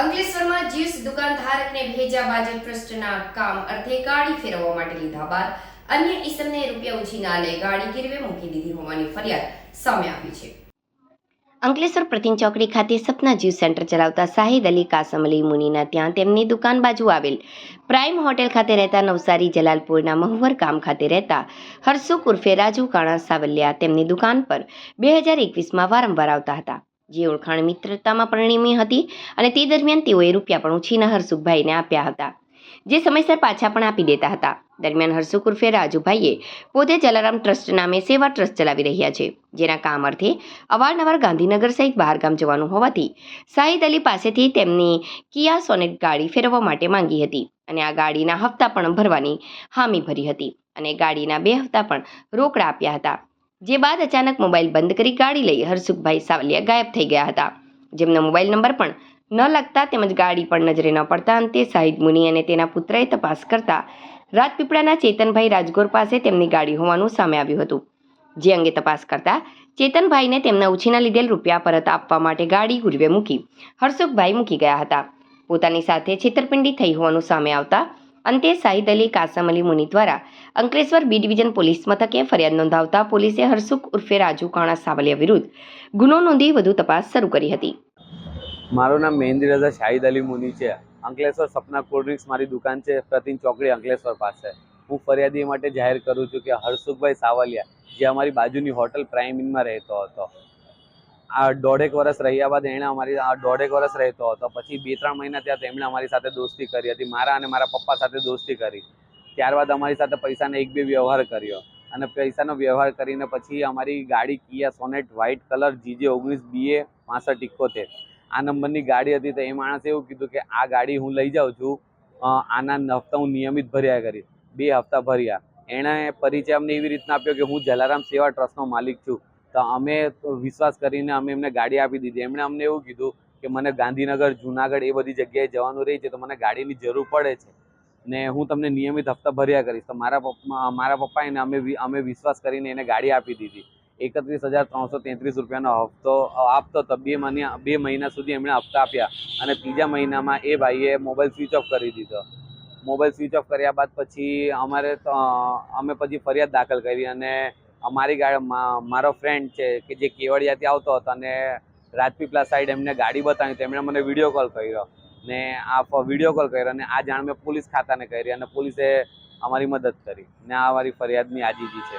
અંકલેશ્વરમાં જ્યુસ દુકાન ધારકને ભેજા ભાજપ ટ્રસ્ટના કામ અર્થે ગાડી ફેરવવા માટે લીધા બાદ અન્ય ઈસમને રૂપિયા ઉછીના લે ગાડી ગીરવે મૂકી દીધી હોવાની ફરિયાદ સામે આવી છે. અંકલેશ્વર પ્રતિન ચોકડી ખાતે સપના જ્યુસ સેન્ટર ચલાવતા શાહિદ અલી કાસમ અલી મુનીના ત્યાં તેમની દુકાન બાજુ આવેલ પ્રાઇમ હોટેલ ખાતે રહેતા નવસારી જલાલપુરના મહુવર ગામ ખાતે રહેતા હરસુખ ઉર્ફે રાજુ કાણા સાવલિયા તેમની દુકાન પર બે હજાર એકવીસમાં વારંવાર આવતા હતા. જે ઓળખાણ મિત્રતામાં પરિણમી હતી અને તે દરમિયાન તેઓએ રૂપિયા પણ ઉછીના હરસુખભાઈને આપ્યા હતા, જે સમયસર પાછા પણ આપી દેતા હતા. દરમિયાન હરસુખ ઉર્ફે રાજુભાઈએ પોતે જલારામ ટ્રસ્ટ નામે સેવા ટ્રસ્ટ ચલાવી રહ્યા છે, જેના કામ અર્થે અવારનવાર ગાંધીનગર સહિત બહારગામ જવાનું હોવાથી સાહિદ અલી પાસેથી તેમની કિયા સોનેટ ગાડી ફેરવવા માટે માંગી હતી અને આ ગાડીના હપ્તા પણ ભરવાની હામી ભરી હતી અને ગાડીના બે હપ્તા પણ રોકડા આપ્યા હતા. જે બાદ અચાનક મોબાઈલ બંધ કરી ગાડી લઈ હરસુખભાઈ સાવલિયા ગાયબ થઈ ગયા હતા. જેમનો મોબાઈલ નંબર પણ ન લાગતા તેમજ ગાડી પણ નજરે ન પડતા અંતે સાહિદ મુનિ અને તેના પુત્રએ તપાસ કરતા રાજપીપળાના ચેતનભાઈ રાજગોર પાસે તેમની ગાડી હોવાનું સામે આવ્યું હતું. જે અંગે તપાસ કરતા ચેતનભાઈને તેમના ઉછીના લીધેલ રૂપિયા પરત આપવા માટે ગાડી ગુરવે મૂકી હર્ષુખભાઈ મૂકી ગયા હતા. પોતાની સાથે છેતરપિંડી થઈ હોવાનું સામે આવતા અંતે સાહિદ અલી કાસમ અલી મુની દ્વારા અંકલેશ્વર બી ડિવિઝન પોલીસ મથકે ફરિયાદ નોંધાવતા પોલીસે હરસુખ ઉર્ફે રાજુ કાણા સાવલિયા વિરુદ્ધ ગુનો નોંધી વધુ તપાસ શરૂ કરી હતી. મારું નામ મહેન્દ્ર રઝા શાહિદ અલી મુની છે. અંકલેશ્વર સપના કોલ્ડ ડ્રિંક્સ મારી દુકાન છે, પ્રતિન ચોકડી અંકલેશ્વર પાસે. હું ફરિયાદી માટે જાહેર કરું છું કે હરસુખભાઈ સાવલિયા જે અમારી બાજુની હોટલ પ્રાઇમ ઇનમાં રહેતો હતો. આ દોઢેક વર્ષ રહ્યા બાદ એણે અમારી આ દોઢેક વર્ષ રહેતો હતો. પછી બે ત્રણ મહિના ત્યાં તેમણે અમારી સાથે દોસ્તી કરી હતી. મારા અને મારા પપ્પા સાથે દોસ્તી કરી. ત્યારબાદ અમારી સાથે પૈસાનો એક બે વ્યવહાર કર્યો. અને પૈસાનો વ્યવહાર કરીને પછી અમારી ગાડી Kia Sonet white colour G J ઓગણીસ બીએ પાસઠ ઇકોતેર. આ નંબરની ગાડી હતી તો એ માણસે એવું કીધું કે આ ગાડી હું લઈ જાઉં છું. આના હપ્તા હું નિયમિત ભર્યા કરીશ. બે હપ્તા ભર્યા. એણે પરિચય અમને એવી રીતના આપ્યો કે હું જલારામ સેવા ટ્રસ્ટનો માલિક છું. તો અમે વિશ્વાસ કરીને અમે એમને ગાડી આપી દીધી. એમણે અમને એવું કીધું કે મને ગાંધીનગર, જુનાગઢ એ બધી જગ્યાએ જવાનું રહે છે, તો મને ગાડીની જરૂર પડે છે. ને હું તમને નિયમિત હપ્તા ભર્યા કરીશ. તો મારા પપ્પા મારા પપ્પાએને અમે અમે વિશ્વાસ કરીને એને ગાડી આપી દીધી. એકત્રીસ હજાર ત્રણસો તેત્રીસ રૂપિયાનો હપ્તો આપતો તો બે મહિના બે મહિના સુધી એમણે હપ્તા આપ્યા. અને ત્રીજા મહિનામાં એ ભાઈએ મોબાઈલ સ્વિચ ઓફ કરી દીધો. મોબાઈલ સ્વિચ ઓફ કર્યા બાદ પછી અમારે અમે પછી ફરિયાદ દાખલ કરી અને અમારી ગાડી મારો ફ્રેન્ડ છે કે જે કેવડિયાથી આવતો હતો અને રાજપીપલા સાઈડ એમને ગાડી બતાવી, તો એમણે મને વીડિયો કોલ કર્યો. ને આ વીડિયો કોલ કર્યો અને આ જાણ મેં પોલીસ ખાતાને કરી અને પોલીસે અમારી મદદ કરી. ને આ અમારી ફરિયાદની આજીજી છે.